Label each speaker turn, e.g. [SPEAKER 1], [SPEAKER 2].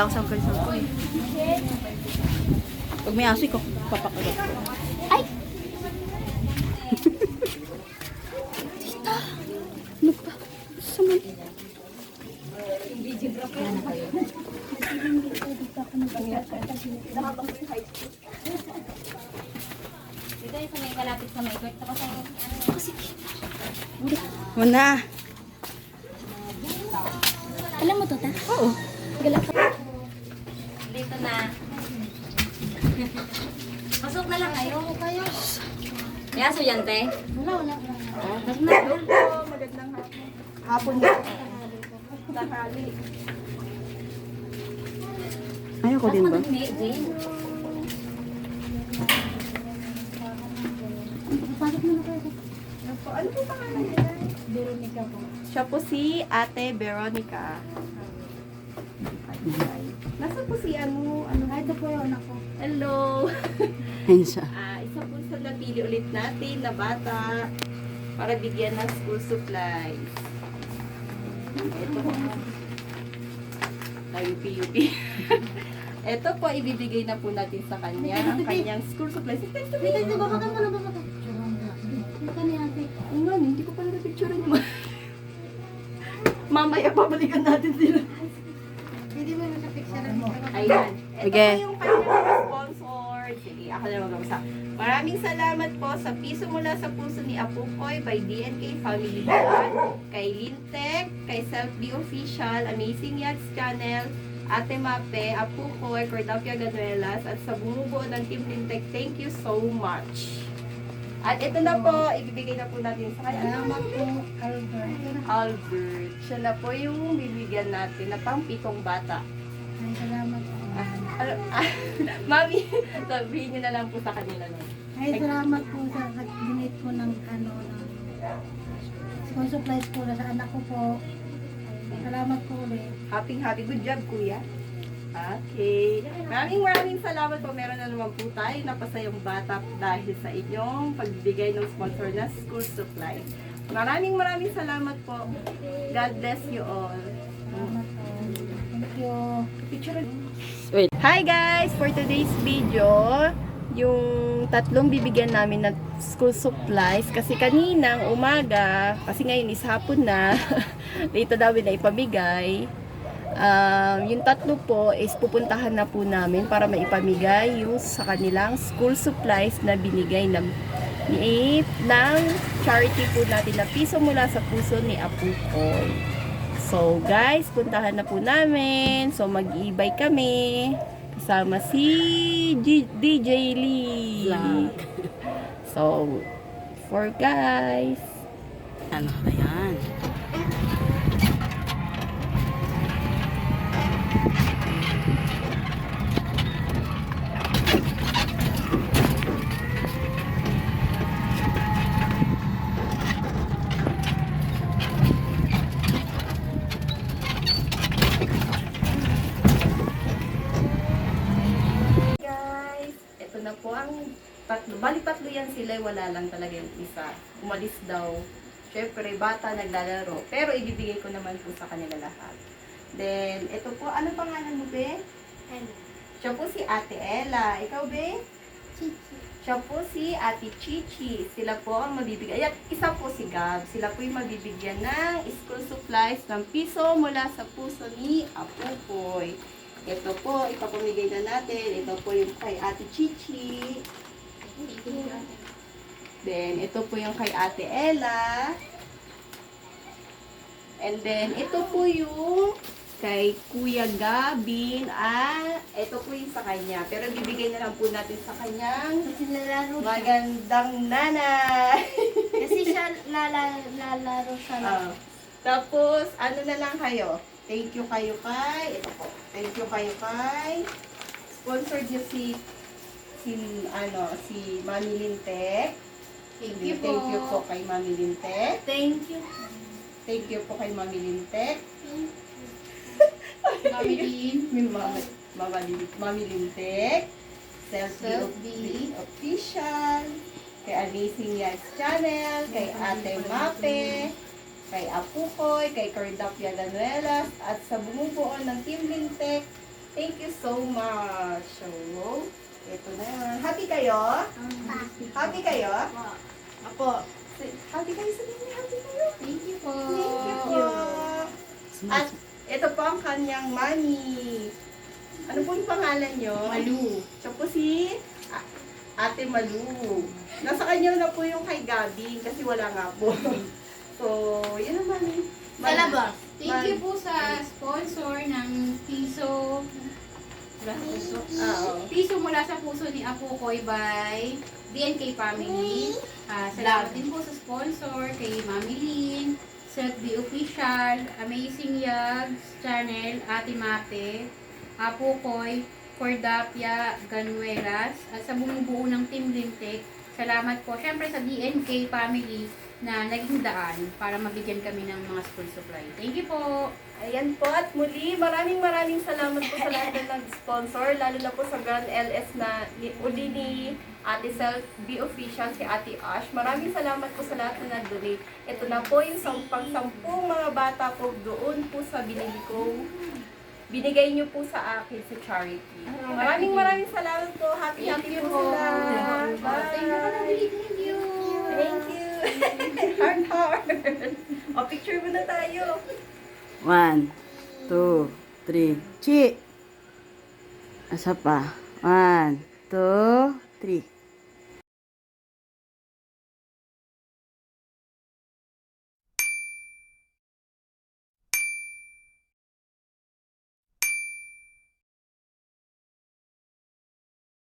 [SPEAKER 1] Sa person ko eh. Pag may aso ko, papakagat ko.
[SPEAKER 2] Ay! Tita! Ano ba? Sama.
[SPEAKER 3] Dito yung sa may kalapit sa may court. Tapos ang ano,
[SPEAKER 2] Kasi,
[SPEAKER 1] Muna.
[SPEAKER 2] alam mo to, ta?
[SPEAKER 1] Oo.
[SPEAKER 2] Galak ka.
[SPEAKER 3] dito na. Pasok na lang kayo. kayo. May aso yan, te?
[SPEAKER 2] Wala, wala.
[SPEAKER 3] Oh, pasok na.
[SPEAKER 1] Hapon na. Ayoko din ba?
[SPEAKER 2] Pasok mo na kayo.
[SPEAKER 1] Ano po pangalan niya?
[SPEAKER 2] Veronica po.
[SPEAKER 1] Siya po si Ate Veronica. Nasaan po si ano? ano?
[SPEAKER 2] Ay, ito po yung anak ko.
[SPEAKER 1] Hello!
[SPEAKER 4] Ayun siya.
[SPEAKER 1] Napili ulit natin na bata para bigyan ng school supplies. Ito po. PUP. Ito po, ibibigay na po natin sa kanya ang kanyang school supplies. Ito, ito,
[SPEAKER 2] Hindi, hindi, baba ka na, baba ka. Hindi ka ni ate.
[SPEAKER 1] Nga, hindi ko pala na-picture niyo. Mamaya, babalikan natin sila.
[SPEAKER 2] Hindi mo nakapicture mo.
[SPEAKER 1] Ayan. Ito po yung ako na mag-usa. Maraming salamat po sa Piso Mula sa Puso ni Apukoy by DNK Family Vlog, kay Lintek, kay Self Be Official, Amazing Yachts Channel, Ate Mape, Apukoy, Cordapia Ganuelas, at sa bumubuo ng Team Lintek, thank you so much. At ito na po, ibibigay na po natin sa kanya.
[SPEAKER 2] Salamat po, Albert.
[SPEAKER 1] Albert. Siya na po yung bibigyan natin na pang pitong bata.
[SPEAKER 2] Ay, salamat po.
[SPEAKER 1] Ah, ano, ah, Mami, sabihin niyo na lang po sa kanila. No?
[SPEAKER 2] Ay, salamat po sa nag-donate po ng ano, ng school supplies po na sa anak ko po. Salamat po ulit.
[SPEAKER 1] Happy, happy. Good job, kuya. Okay. Maraming maraming salamat po. Meron na naman po tayo napasayang bata dahil sa inyong pagbibigay ng sponsor na school supplies. Maraming maraming salamat po. God bless you all.
[SPEAKER 2] Salamat po. You.
[SPEAKER 1] Picture
[SPEAKER 4] Wait.
[SPEAKER 1] Hi guys! For today's video, yung tatlong bibigyan namin ng school supplies kasi kaninang umaga, kasi ngayon is hapon na, dito namin na ipamigay. Um, yung tatlo po is pupuntahan na po namin para maipamigay yung sa kanilang school supplies na binigay ng ni ng charity po natin na piso mula sa puso ni Apu Koy. So guys, puntahan na po namin. So mag-e-bike kami. Kasama si G- DJ Lee.
[SPEAKER 4] Vlog.
[SPEAKER 1] So, for guys.
[SPEAKER 4] Ano, ayan.
[SPEAKER 1] Guys, ito na po ang tatlo. Bali tatlo yan sila, wala lang talaga yung isa. Umalis daw. Siyempre, bata naglalaro. Pero ibibigay ko naman po sa kanila lahat. Then, ito po, ano pangalan mo, Be? Siya po si Ate Ella. Ikaw, Be? Siya po si Ate Chichi. Sila po ang mabibigyan. At isa po si Gab. Sila po yung mabibigyan ng school supplies ng piso mula sa puso ni Apukoy. Ito po, ipapamigay na natin. Ito po yung kay Ate Chichi. Then, ito po yung kay Ate Ella. And then, ito po yung kay Kuya Gabin. Ah, ito po yung sa kanya. Pero bibigay na lang po natin sa kanyang magandang nanay.
[SPEAKER 2] Kasi siya lala, lalaro siya.
[SPEAKER 1] Ah, Tapos, ano na lang kayo? Thank you kayo kay, ito po, thank you kayo kay, sponsor niyo si, si, ano, si Mami Lintek.
[SPEAKER 3] Thank you po.
[SPEAKER 1] Thank you po kay Mami Lintek.
[SPEAKER 3] Thank you.
[SPEAKER 1] Thank you po kay Mami Lintek.
[SPEAKER 3] Mami Lynn.
[SPEAKER 1] May Mami, Mama Lin- Mami Lintek. Self
[SPEAKER 3] Self-B.
[SPEAKER 1] Official. Kay Amazing Yags Channel. Kay Ate Mape. Kay Apukoy. Kay Cordap Yaganuelas. At sa bumubuo ng Team Lintek. Thank you so much. So, ito na yun. Happy kayo? Happy kayo? Apo. Happy kayo sa niyo. Happy kayo.
[SPEAKER 3] Thank you po.
[SPEAKER 1] Thank you po. At ito po ang kanyang money. Ano po yung pangalan nyo?
[SPEAKER 3] Malu.
[SPEAKER 1] Siya po si Ate Malu. Nasa kanya na po yung kay Gabi kasi wala nga po. So, yun ang money.
[SPEAKER 3] Sa labas. Thank you po sa sponsor ng piso. Puso.
[SPEAKER 1] Ah, Oo.
[SPEAKER 3] Piso mula sa puso ni Apo Koy by DNK Family. Ah, salamat din po sa sponsor kay Mami Lynn, Self B Official, Amazing Yags Channel, Ate Mate, Apo Koy, Cordapia Ganuelas, at sa bumubuo ng Team Lintek. Salamat po. Siyempre sa DNK Family na naging daan para mabigyan kami ng mga school supply. Thank you po.
[SPEAKER 1] Ayan po at muli, maraming maraming salamat po sa lahat na nag-sponsor, lalo na po sa Grand LS na ni, uli ni Ate Self B Official, si Ate Ash. Maraming salamat po sa lahat na nag-donate. Ito na po yung sampang sampung mga bata po doon po sa binili kong binigay niyo po sa akin sa charity. Maraming maraming salamat po. Happy happy
[SPEAKER 3] po.
[SPEAKER 1] sila.
[SPEAKER 3] Thank you po.
[SPEAKER 1] Bye.
[SPEAKER 3] Thank you.
[SPEAKER 1] Thank you. heart heart. O, picture muna tayo.
[SPEAKER 4] One, two, three. Chi! Asa pa? One, two, three.